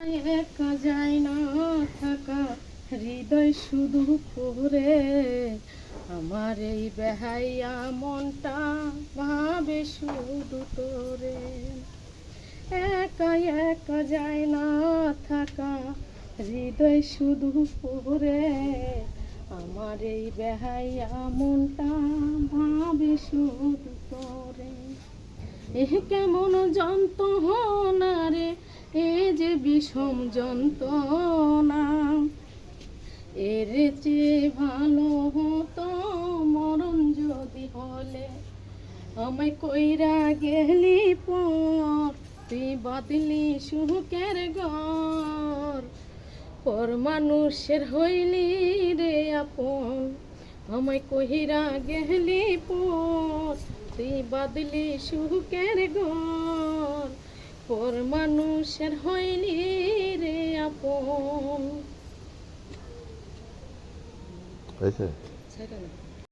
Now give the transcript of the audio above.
একা যায় না থাকা। হৃদয় শুধু পড়ে আমার এই বেহাইয়া মনটা ভাবে শুধু তোরে। একা একা যায় না থাকা। হৃদয় শুধু পড়ে আমার এই বেহাইয়া মনটা ভাবে শুধু তোরে। এহ, কেমন যন্ত্রণা। রে এ যে বিষম যন্ত্রণা। এর চেয়ে ভালো হতো মরণ যদি হলে। আমায় কইরা গেলি পর, তুই বাদলি সুখের ঘর। পর মানুষের হইলি রে আপন, আমায় কহিরা গেলি পর, তুই বাদলি সুখের ঘর। পর মানুষের হইলি রে আপন।